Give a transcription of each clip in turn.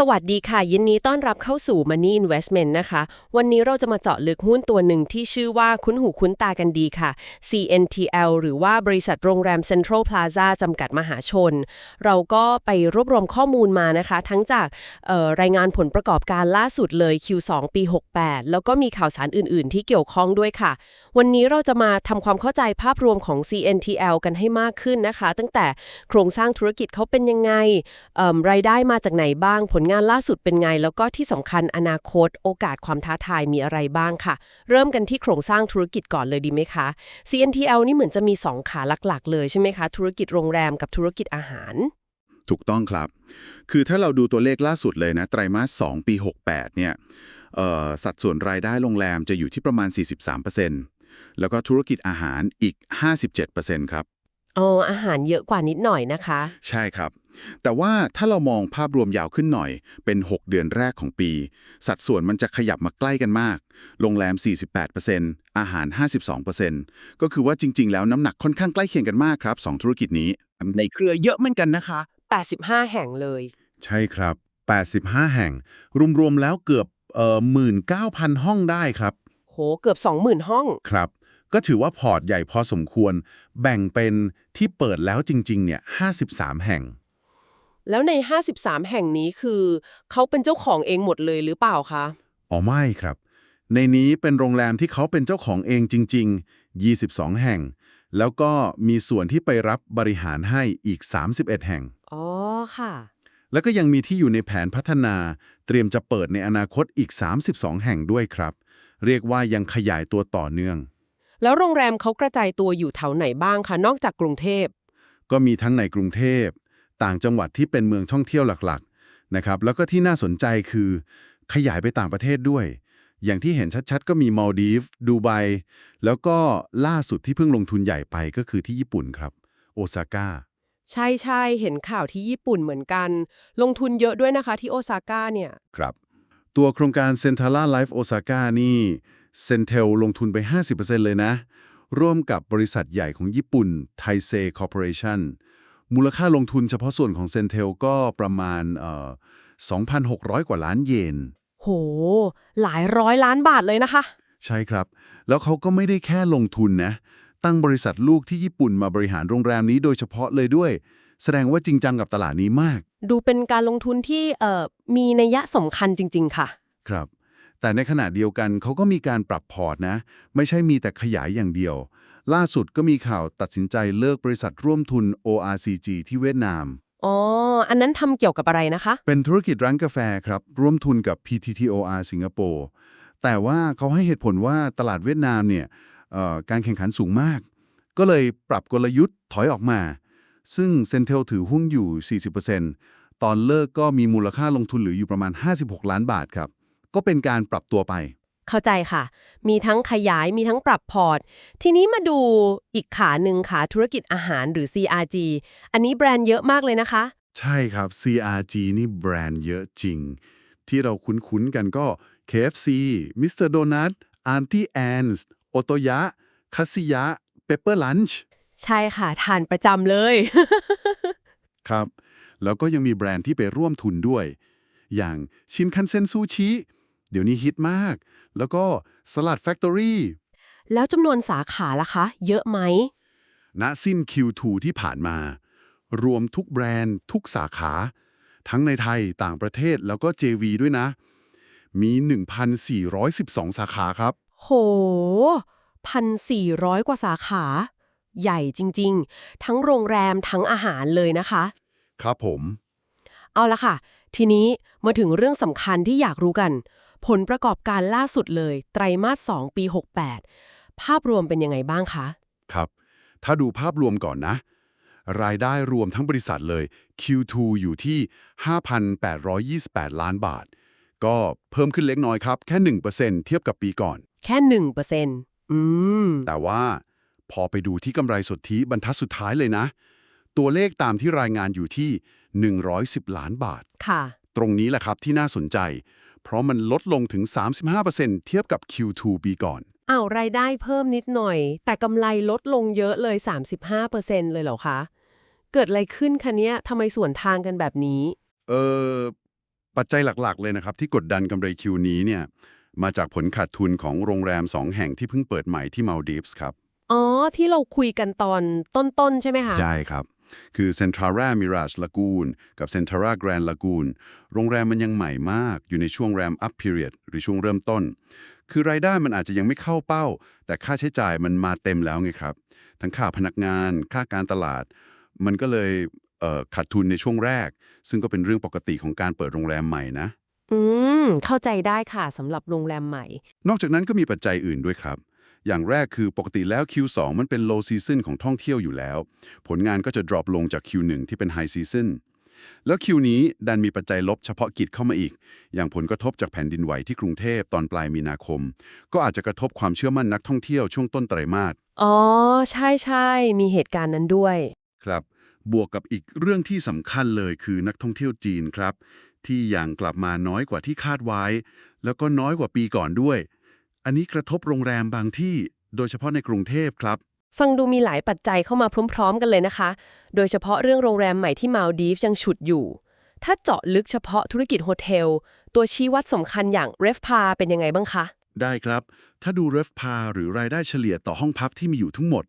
สวัสดีค่ะ ยินดีต้อนรับเข้าสู่ Money Investment นะคะ วันนี้เราจะมาเจาะลึกหุ้นตัวหนึ่งที่ชื่อว่าคุ้นหูคุ้นตากันดีค่ะ CNTL หรือว่าบริษัทโรงแรม Central Plaza จำกัดมหาชน เราก็ไปรวบรวมข้อมูลมานะคะ ทั้งจากรายงานผลประกอบการล่าสุดเลย Q2 ปี 68 แล้วก็มีข่าวสารอื่น ๆ ที่เกี่ยวข้องด้วยค่ะ วันนี้เราจะมาทำความเข้าใจภาพรวมของ CNTL กันให้มากขึ้นนะคะ ตั้งแต่โครงสร้างธุรกิจเขาเป็นยังไงรายได้มาจากไหนบ้าง ผลงานล่าสุดเป็นไง แล้วก็ที่สำคัญอนาคตโอกาสความท้าทายมีอะไรบ้างค่ะ เริ่มกันที่โครงสร้างธุรกิจก่อนเลยดีไหมคะ CNTL นี่เหมือนจะมี 2 ขาหลักๆ เลยใช่ไหมคะ ธุรกิจโรงแรมกับธุรกิจอาหาร ถูกต้องครับ คือถ้าเราดูตัวเลขล่าสุดเลยนะ ไตรมาส 2 ปี 68 เนี่ยสัดส่วนรายได้โรงแรมจะอยู่ที่ประมาณ 43% แล้วก็ธุรกิจอาหารอีก 57%ครับอ๋ออาหารเยอะกว่านิดหน่อยนะคะ ใช่ครับ แต่ว่าถ้าเรามองภาพรวมยาวขึ้นหน่อย เป็น 6 เดือนแรกของปี สัดส่วนมันจะขยับมาใกล้กันมาก โรงแรม 48%อาหาร 52%ก็คือว่าจริง ๆ แล้วน้ำหนักค่อนข้างใกล้เคียงกันมากครับสองธุรกิจนี้ ในเครือเยอะเหมือนกันนะคะ 85 แห่งเลย ใช่ครับ 85 แห่ง รวมๆแล้วเกือบเอ่อ19,000 ห้องได้ครับ โห เกือบ 20,000 ห้อง ครับ ก็ถือว่าพอร์ตใหญ่พอสมควร แบ่งเป็นที่เปิดแล้วจริง ๆ เนี่ย 53 แห่ง แล้วใน 53 แห่งนี้คือเขาเป็นเจ้าของเองหมดเลยหรือเปล่าคะ อ๋อไม่ครับ ในนี้เป็นโรงแรมที่เขาเป็นเจ้าของเองจริง ๆ 22 แห่ง แล้วก็มีส่วนที่ไปรับบริหารให้อีก 31 แห่ง อ๋อ ค่ะแล้วก็ยังมีที่อยู่ในแผนพัฒนา เตรียมจะเปิดในอนาคตอีก 32 แห่งด้วยครับ เรียกว่ายังขยายตัวต่อเนื่อง แล้วโรงแรมเขากระจายตัวอยู่แถวไหนบ้างคะนอกจากกรุงเทพ ก็มีทั้งในกรุงเทพ ต่างจังหวัดที่เป็นเมืองท่องเที่ยวหลักๆนะครับแล้วก็ที่น่าสนใจคือ ขยายไปต่างประเทศด้วย อย่างที่เห็นชัดๆ ก็มีมาลดีฟดูไบแล้วก็ล่าสุดที่เพิ่งลงทุนใหญ่ไปก็คือที่ญี่ปุ่นครับโอซาก้าใช่ใช่เห็นข่าวที่ญี่ปุ่นเหมือนกัน ลงทุนเยอะด้วยนะคะที่โอซาก้าเนี่ย ครับ ตัวโครงการ c e n t a l a Life Osaka นี่เซนเทลลงทุนไป 50%เลยนะ ร่วมกับบริษัทใหญ่ของญี่ปุ่นไทเซคอร์ปอเรชั่นมูลค่าลงทุนเฉพาะส่วนของเซนเทลก็ประมาณเอ่อ2,600 กว่าล้านเยน โห หลายร้อยล้านบาทเลยนะคะ ใช่ครับ แล้วเขาก็ไม่ได้แค่ลงทุนนะ ตั้งบริษัทลูกที่ญี่ปุ่นมาบริหารโรงแรมนี้โดยเฉพาะเลยด้วย แสดงว่าจริงจังกับตลาดนี้มาก ดูเป็นการลงทุนที่เอ่อมีนัยยะสำคัญจริง ๆ ค่ะ ครับ แต่ในขณะเดียวกันเขาก็มีการปรับพอร์ตนะ ไม่ใช่มีแต่ขยายอย่างเดียว ล่าสุดก็มีข่าวตัดสินใจเลิกบริษัทร่วมทุน ORCG ที่เวียดนาม อ๋อ อันนั้นทำเกี่ยวกับอะไรนะคะ เป็นธุรกิจร้านกาแฟครับ ร่วมทุนกับ PTTOR สิงคโปร์ แต่ว่าเขาให้เหตุผลว่าตลาดเวียดนามเนี่ยเอ่อการแข่งขันสูงมาก ก็เลยปรับกลยุทธ์ถอยออกมา ซึ่งเซนเทลถือหุ้นอยู่ 40%ตอนเลิกก็มีมูลค่าลงทุนเหลืออยู่ประมาณ 56 ล้านบาทครับ ก็เป็นการปรับตัวไป เข้าใจค่ะ มีทั้งขยายมีทั้งปรับพอร์ต ทีนี้มาดูอีกขาหนึ่งค่ะธุรกิจอาหารหรือ CRG อันนี้แบรนด์เยอะมากเลยนะคะ ใช่ครับ CRG นี่แบรนด์เยอะจริง ที่เราคุ้นๆกันก็ KFC Mr. Donut Auntie Anne's โอโตยะคัตสึยะ Pepper Lunch ใช่ค่ะ ทานประจำเลย ครับ แล้วก็ยังมีแบรนด์ที่ไปร่วมทุนด้วย อย่างชินคันเซ็นซูชิ เดี๋ยวนี้ฮิตมาก แล้วก็สลัดแฟคทอรี่แล้วจำนวนสาขาล่ะคะ เยอะไหม ณสิ้น Q2 ที่ผ่านมา รวมทุกแบรนด์ทุกสาขา ทั้งในไทยต่างประเทศแล้วก็ JV ด้วยนะ มี 1,412 สาขาครับ โหพันสี่ร้อยกว่าสาขา ใหญ่จริง ๆ ทั้งโรงแรมทั้งอาหารเลยนะคะ ครับผม เอาละค่ะ ทีนี้มาถึงเรื่องสำคัญที่อยากรู้กัน ผลประกอบการล่าสุดเลย ไตรมาส 2 ปี 68 ภาพรวมเป็นยังไงบ้างคะ ครับ ถ้าดูภาพรวมก่อนนะ รายได้รวมทั้งบริษัทเลย Q2 อยู่ที่ 5,828 ล้านบาท ก็เพิ่มขึ้นเล็กน้อยครับ แค่ 1%เทียบกับปีก่อน แค่1%เปอร์เซ็นต์อืม แต่ว่า พอไปดูที่กำไรสุทธิบรรทัดสุดท้ายเลยนะ ตัวเลขตามที่รายงานอยู่ที่ 110 ล้านบาท ค่ะ ตรงนี้แหละครับที่น่าสนใจ เพราะมันลดลงถึง 35%เทียบกับ Q2 ปีก่อน อ้าวรายได้เพิ่มนิดหน่อย แต่กำไรลดลงเยอะเลย 35%เลยเหรอคะ เกิดอะไรขึ้นคะเนี้ยทำไมส่วนทางกันแบบนี้ เออปัจจัยหลักๆ เลยนะครับ ที่กดดันกำไรคิวนี้เนี่ยมาจากผลขาดทุนของโรงแรม 2 แห่งที่เพิ่งเปิดใหม่ที่มาลดีฟส์ครับ อ๋อ ที่เราคุยกันตอนต้นๆ ใช่ไหมคะใช่ครับ คือ Centara Mirage Lagoon กับ Centara Grand Lagoon โรงแรมมันยังใหม่มาก อยู่ในช่วงแรม up period หรือช่วงเริ่มต้น คือรายได้มันอาจจะยังไม่เข้าเป้า แต่ค่าใช้จ่ายมันมาเต็มแล้วไงครับ ทั้งค่าพนักงาน ค่าการตลาด มันก็เลยเอ่อขาดทุนในช่วงแรก ซึ่งก็เป็นเรื่องปกติของการเปิดโรงแรมใหม่นะ อืม เข้าใจได้ค่ะสำหรับโรงแรมใหม่ นอกจากนั้นก็มีปัจจัยอื่นด้วยครับ อย่างแรกคือปกติแล้ว Q2 มันเป็น low season ของท่องเที่ยวอยู่แล้ว ผลงานก็จะ drop ลงจาก Q1 ที่เป็น high season แล้ว Q นี้ดันมีปัจจัยลบเฉพาะกิจเข้ามาอีก อย่างผลกระทบจากแผ่นดินไหวที่กรุงเทพตอนปลายมีนาคม ก็อาจจะกระทบความเชื่อมั่นนักท่องเที่ยวช่วงต้นไตรมาสอ๋อ ใช่ใช่มีเหตุการณ์นั้นด้วย ครับ บวกกับอีกเรื่องที่สำคัญเลยคือนักท่องเที่ยวจีนครับ ที่ยังกลับมาน้อยกว่าที่คาดไว้ แล้วก็น้อยกว่าปีก่อนด้วย อันนี้กระทบโรงแรมบางที่โดยเฉพาะในกรุงเทพครับ ฟังดูมีหลายปัจจัยเข้ามาพร้อม ๆ กันเลยนะคะ โดยเฉพาะเรื่องโรงแรมใหม่ที่มาลดีฟส์ยังฉุดอยู่ ถ้าเจาะลึกเฉพาะธุรกิจโฮเทล ตัวชี้วัดสำคัญอย่าง r e f p a เป็นยังไงบ้างคะ ได้ครับ ถ้าดู r e f p a หรือรายได้เฉลี่ยต่อห้องพักที่มีอยู่ทั้งหมด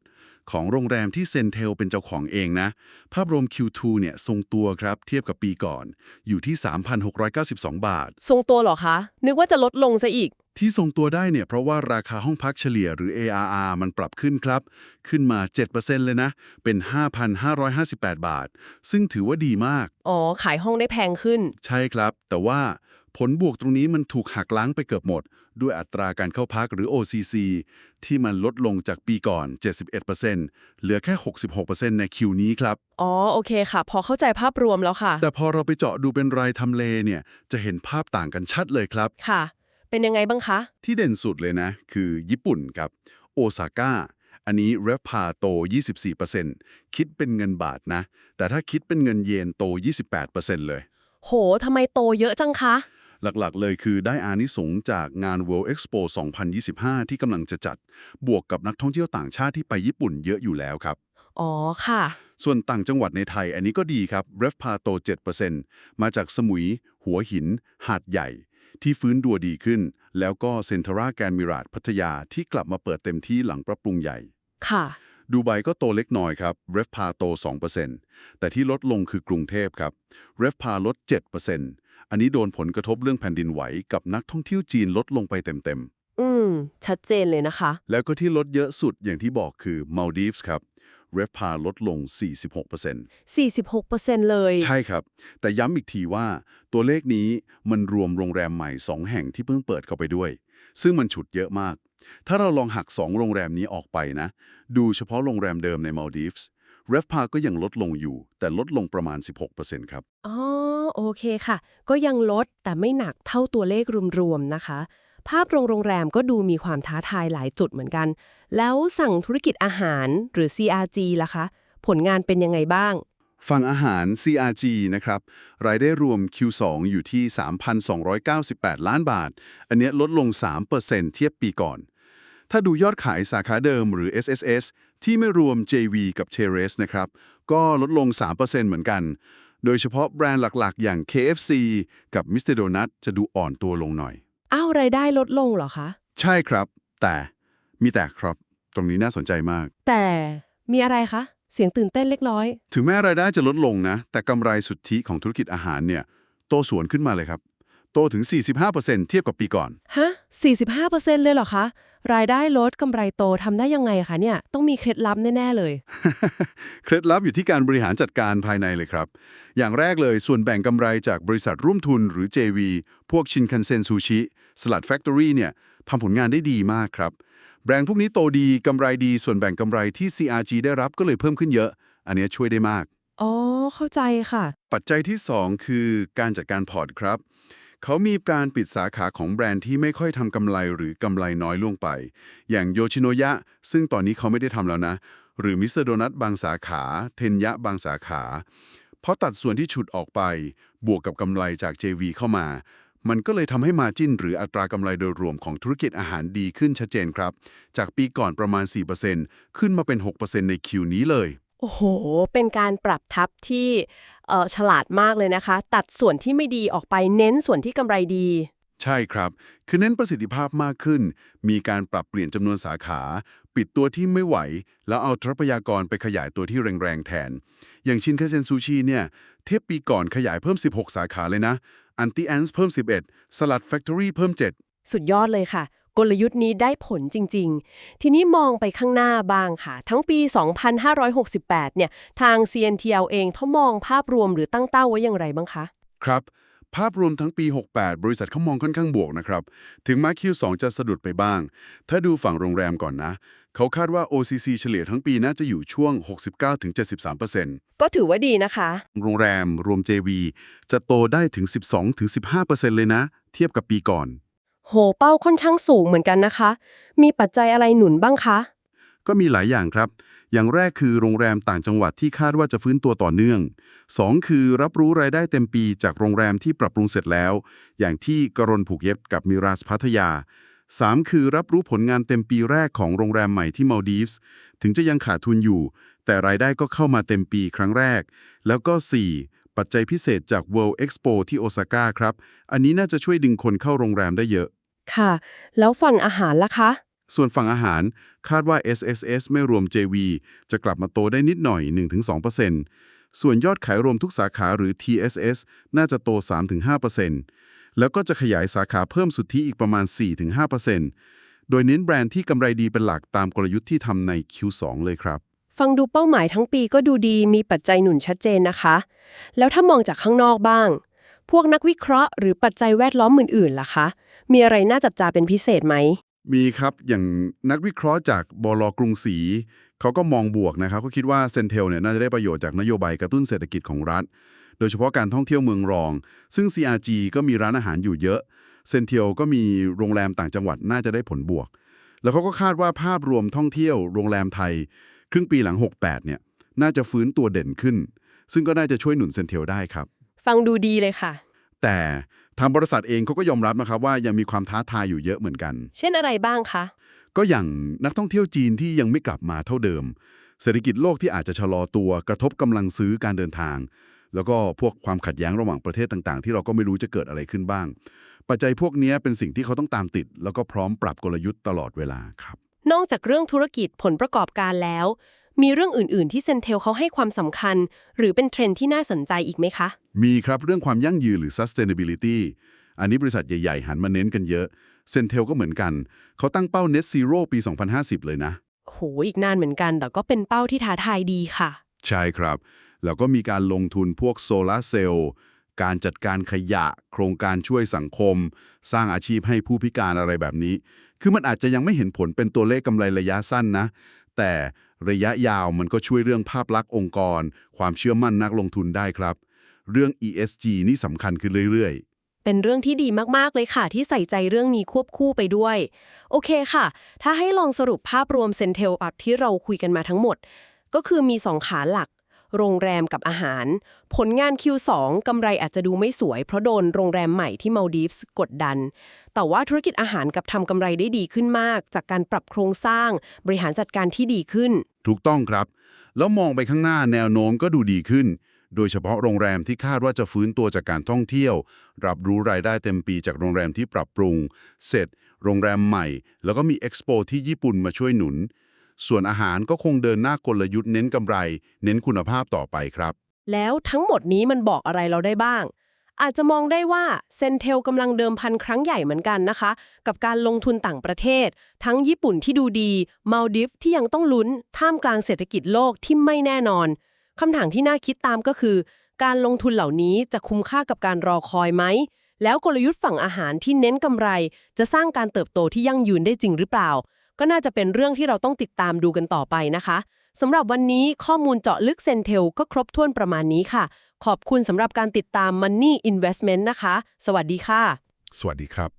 ของโรงแรมที่เซนเทลเป็นเจ้าของเองนะ ภาพรวม Q2 เนี่ยทรงตัวครับเทียบกับปีก่อน อยู่ที่ 3,692 บาท ทรงตัวเหรอคะ นึกว่าจะลดลงซะอีก ที่ทรงตัวได้เนี่ยเพราะว่าราคาห้องพักเฉลี่ยหรือ ARR มันปรับขึ้นครับ ขึ้นมา 7%เลยนะ เป็น 5,558 บาท ซึ่งถือว่าดีมาก อ๋อ ขายห้องได้แพงขึ้น ใช่ครับ แต่ว่า ผลบวกตรงนี้มันถูกหักล้างไปเกือบหมด ด้วยอัตราการเข้าพักหรือ OCC ที่มันลดลงจากปีก่อน 71%เหลือแค่ 66%ในคิวนี้ครับ อ๋อ โอเคค่ะ พอเข้าใจภาพรวมแล้วค่ะ แต่พอเราไปเจาะดูเป็นรายทำเลเนี่ย จะเห็นภาพต่างกันชัดเลยครับ ค่ะ เป็นยังไงบ้างคะ ที่เด่นสุดเลยนะ คือญี่ปุ่นครับ โอซาก้า อันนี้เรฟพาโต 24%คิดเป็นเงินบาทนะ แต่ถ้าคิดเป็นเงินเยนโต 28%เลยโห ทำไมโตเยอะจังคะ หลักๆ เลยคือได้อานิสงส์จากงาน World Expo 2025 ที่กำลังจะจัด บวกกับนักท่องเที่ยวต่างชาติที่ไปญี่ปุ่นเยอะอยู่แล้วครับ อ๋อค่ะ ส่วนต่างจังหวัดในไทยอันนี้ก็ดีครับ r e f p a โต 7%มาจากสมุย หัวหิน หาดใหญ่ ที่ฟื้นตัวดีขึ้น แล้วก็เซ็นทราแกรนมิราดพัทยาที่กลับมาเปิดเต็มที่หลังปรับปรุงใหญ่ ค่ะ ดูไบก็โตเล็กน้อยครับ r e f p a โต 2%แต่ที่ลดลงคือกรุงเทพครับ r e f p a ลด 7%อันนี้โดนผลกระทบเรื่องแผ่นดินไหวกับนักท่องเที่ยวจีนลดลงไปเต็มอืม ชัดเจนเลยนะคะๆแล้วก็ที่ลดเยอะสุดอย่างที่บอกคือมาลดีฟส์ครับ r e f p a ลดลง 46% 46%เลย ใช่ครับ แต่ย้ำอีกทีว่า ตัวเลขนี้มันรวมโรงแรมใหม่ 2 แห่งที่เพิ่งเปิดเข้าไปด้วย ซึ่งมันฉุดเยอะมาก ถ้าเราลองหัก 2 โรงแรมนี้ออกไปนะ ดูเฉพาะโรงแรมเดิมในมาลดีฟส์ r e f p a ก็ยังลดลงอยู่ แต่ลดลงประมาณ 16%ครับ อ๋อ โอเคค่ะ ก็ยังลดแต่ไม่หนักเท่าตัวเลขรวมๆนะคะ ภาพโรงโรงแรมก็ดูมีความท้าทายหลายจุดเหมือนกัน แล้วสั่งธุรกิจอาหารหรือ CRG ล่ะคะ ผลงานเป็นยังไงบ้าง ฝั่งอาหาร CRG นะครับ รายได้รวม Q2 อยู่ที่ 3,298 ล้านบาท อันเนี้ยลดลง 3%เทียบปีก่อน ถ้าดูยอดขายสาขาเดิมหรือ SSS ที่ไม่รวม JV กับ Terrace นะครับ ก็ลดลง 3%เหมือนกัน โดยเฉพาะแบรนด์หลักๆ อย่าง KFC กับ Mr. Donut จะดูอ่อนตัวลงหน่อย อ้าวรายได้ลดลงเหรอคะ ใช่ครับ แต่มีแต่ครับ ตรงนี้น่าสนใจมาก แต่มีอะไรคะ เสียงตื่นเต้นเล็กน้อย ถึงแม้รายได้จะลดลงนะ แต่กำไรสุทธิของธุรกิจอาหารเนี่ย โตสวนขึ้นมาเลยครับโตถึง 45%เทียบกับปีก่อน ฮะ 45%เลยเหรอคะ รายได้ลดกำไรโตทำได้ยังไงคะเนี่ย ต้องมีเคล็ดลับแน่ ๆ เลย เคล็ดลับอยู่ที่การบริหารจัดการภายในเลยครับ อย่างแรกเลยส่วนแบ่งกำไรจากบริษัทร่วมทุนหรือ JV พวกชินคันเซ็นซูชิสลัดแฟคทอรี่เนี่ยทำผลงานได้ดีมากครับ แบรนด์พวกนี้โตดีกำไรดี ส่วนแบ่งกำไรที่ CRG ได้รับก็เลยเพิ่มขึ้นเยอะ อันเนี้ยช่วยได้มาก อ๋อ เข้าใจค่ะ ปัจจัยที่ 2 คือการจัดการพอร์ตครับ เขามีการปิดสาขาของแบรนด์ที่ไม่ค่อยทำกำไรหรือกำไรน้อยล่วงไป อย่างโยชิโนยะ ซึ่งตอนนี้เขาไม่ได้ทำแล้วนะ หรือมิสเตอร์โดนัทบางสาขา เทนยะบางสาขา เพราะตัดส่วนที่ฉุดออกไป บวกกับกำไรจาก JV เข้ามา มันก็เลยทำให้มาจิ้นหรืออัตรากำไรโดยรวมของธุรกิจอาหารดีขึ้นชัดเจนครับ จากปีก่อนประมาณ 4%ขึ้นมาเป็น 6%ในคิวนี้เลย โอ้โห เป็นการปรับทับที่เอ่อฉลาดมากเลยนะคะ ตัดส่วนที่ไม่ดีออกไปเน้นส่วนที่กำไรดี ใช่ครับ คือเน้นประสิทธิภาพมากขึ้น มีการปรับเปลี่ยนจำนวนสาขา ปิดตัวที่ไม่ไหว แล้วเอาทรัพยากรไปขยายตัวที่แรงๆแทน อย่างชินคาเซนซูชิเนี่ย เทปปีก่อนขยายเพิ่ม 16 สาขาเลยนะ อันติแอนส์เพิ่ม 11 สลัดแฟคทอรี่เพิ่ม 7 สุดยอดเลยค่ะ กลยุทธ์นี้ได้ผลจริง ๆ ทีนี้มองไปข้างหน้าบ้างค่ะ ทั้งปี 2568 เนี่ย ทาง CNTL เองเขามองภาพรวมหรือตั้งเต้าไว้อย่างไรบ้างคะ ครับ ภาพรวมทั้งปี 68 บริษัทเขามองค่อนข้างบวกนะครับ ถึงแม้ Q2 จะสะดุดไปบ้าง ถ้าดูฝั่งโรงแรมก่อนนะ เขาคาดว่า OCC เฉลี่ยทั้งปีน่าจะอยู่ช่วง 69-73%ก็ถือว่าดีนะคะ โรงแรมรวม JV จะโตได้ถึง 12-15%เลยนะ เทียบกับปีก่อน โห เป้าค่อนข้างสูงเหมือนกันนะคะ มีปัจจัยอะไรหนุนบ้างคะ ก็มีหลายอย่างครับ อย่างแรกคือโรงแรมต่างจังหวัดที่คาดว่าจะฟื้นตัวต่อเนื่อง 2 คือรับรู้รายได้เต็มปีจากโรงแรมที่ปรับปรุงเสร็จแล้ว อย่างที่กรณผูกเย็บกับมิราสพัทยา 3 คือรับรู้ผลงานเต็มปีแรกของโรงแรมใหม่ที่มาดีฟส์ถึงจะยังขาดทุนอยู่ แต่รายได้ก็เข้ามาเต็มปีครั้งแรก แล้วก็ 4ปัจจัยพิเศษจาก World Expo ที่โอซาก้าครับ อันนี้น่าจะช่วยดึงคนเข้าโรงแรมได้เยอะ ค่ะ แล้วฝั่งอาหารล่ะคะ ส่วนฝั่งอาหารคาดว่า SSS ไม่รวม JV จะกลับมาโตได้นิดหน่อย 1-2%ส่วนยอดขายรวมทุกสาขาหรือ TSS น่าจะโต 3-5%แล้วก็จะขยายสาขาเพิ่มสุทธิอีกประมาณ 4-5%โดยเน้นแบรนด์ที่กำไรดีเป็นหลักตามกลยุทธ์ที่ทำใน Q2 เลยครับฟังดูเป้าหมายทั้งปีก็ดูดีมีปัจจัยหนุนชัดเจนนะคะ แล้วถ้ามองจากข้างนอกบ้าง พวกนักวิเคราะห์หรือปัจจัยแวดล้อมอื่นๆล่ะคะ มีอะไรน่าจับตาเป็นพิเศษไหม มีครับอย่างนักวิเคราะห์จากบลกรุงศรีเขาก็มองบวกนะครับเขาคิดว่าเซนเทลเนี่ยน่าจะได้ประโยชน์จากนโยบายกระตุ้นเศรษฐกิจของรัฐ โดยเฉพาะการท่องเที่ยวเมืองรอง ซึ่ง CRG ก็มีร้านอาหารอยู่เยอะเซนเทลก็มีโรงแรมต่างจังหวัดน่าจะได้ผลบวก แล้วเขาก็คาดว่าภาพรวมท่องเที่ยวโรงแรมไทย ครึ่งปีหลัง 68เนี่ยน่าจะฟื้นตัวเด่นขึ้น ซึ่งก็น่าจะช่วยหนุนเซนเทลได้ครับ ฟังดูดีเลยค่ะ แต่ทางบริษัทเองเขาก็ยอมรับนะครับว่ายังมีความท้าทายอยู่เยอะเหมือนกัน เช่นอะไรบ้างคะ ก็อย่างนักท่องเที่ยวจีนที่ยังไม่กลับมาเท่าเดิม เศรษฐกิจโลกที่อาจจะชะลอตัวกระทบกำลังซื้อการเดินทาง แล้วก็พวกความขัดแย้งระหว่างประเทศต่างๆ ที่เราก็ไม่รู้จะเกิดอะไรขึ้นบ้าง ปัจจัยพวกนี้เป็นสิ่งที่เขาต้องตามติด แล้วก็พร้อมปรับกลยุทธ์ตลอดเวลาครับ นอกจากเรื่องธุรกิจผลประกอบการแล้ว มีเรื่องอื่น ๆ ที่เซนเทลเขาให้ความสำคัญ หรือเป็นเทรนด์ที่น่าสนใจอีกไหมคะ มีครับเรื่องความยั่งยืนหรือ sustainability อันนี้บริษัทใหญ่ ๆ หันมาเน้นกันเยอะเซนเทลก็เหมือนกัน เขาตั้งเป้า net zero ปี 2050 เลยนะโหอีกนานเหมือนกัน แต่ก็เป็นเป้าที่ท้าทายดีค่ะ ใช่ครับ แล้วก็มีการลงทุนพวกโซลาร์เซลล์การจัดการขยะ โครงการช่วยสังคม สร้างอาชีพให้ผู้พิการอะไรแบบนี้ คือมันอาจจะยังไม่เห็นผลเป็นตัวเลขกำไรระยะสั้นนะ แต่ ระยะยาวมันก็ช่วยเรื่องภาพลักษณ์องค์กร ความเชื่อมั่นนักลงทุนได้ครับ เรื่อง ESG นี่สำคัญขึ้นเรื่อย ๆเป็นเรื่องที่ดีมากๆ เลยค่ะ ที่ใส่ใจเรื่องนี้ควบคู่ไปด้วย โอเคค่ะ ถ้าให้ลองสรุปภาพรวมเซนเทลอัพที่เราคุยกันมาทั้งหมด ก็คือมี 2 ขาหลัก โรงแรมกับอาหาร ผลงาน Q2 กำไรอาจจะดูไม่สวย เพราะโดนโรงแรมใหม่ที่มาดีฟส์กดดัน แต่ว่าธุรกิจอาหารกับทำกำไรได้ดีขึ้นมาก จากการปรับโครงสร้าง บริหารจัดการที่ดีขึ้น ถูกต้องครับ แล้วมองไปข้างหน้าแนวโน้มก็ดูดีขึ้น โดยเฉพาะโรงแรมที่คาดว่าจะฟื้นตัวจากการท่องเที่ยว รับรู้รายได้เต็มปีจากโรงแรมที่ปรับปรุง เสร็จ โรงแรมใหม่ แล้วก็มีเอ็กซ์โปที่ญี่ปุ่นมาช่วยหนุน ส่วนอาหารก็คงเดินหน้ากลยุทธ์เน้นกำไร เน้นคุณภาพต่อไปครับ แล้วทั้งหมดนี้มันบอกอะไรเราได้บ้าง อาจจะมองได้ว่าเซนเทลกำลังเดิมพันครั้งใหญ่เหมือนกันนะคะ กับการลงทุนต่างประเทศ ทั้งญี่ปุ่นที่ดูดีมาลดิฟที่ยังต้องลุ้น ท่ามกลางเศรษฐกิจโลกที่ไม่แน่นอนคำถามที่น่าคิดตามก็คือ การลงทุนเหล่านี้จะคุ้มค่ากับการรอคอยไหมแล้วกลยุทธ์ฝั่งอาหารที่เน้นกำไร จะสร้างการเติบโตที่ยั่งยืนได้จริงหรือเปล่า ก็น่าจะเป็นเรื่องที่เราต้องติดตามดูกันต่อไปนะคะสำหรับวันนี้ข้อมูลเจาะลึกเซนเทลก็ครบถ้วนประมาณนี้ค่ะ ขอบคุณสำหรับการติดตาม Money Investment นะคะ สวัสดีค่ะ สวัสดีครับ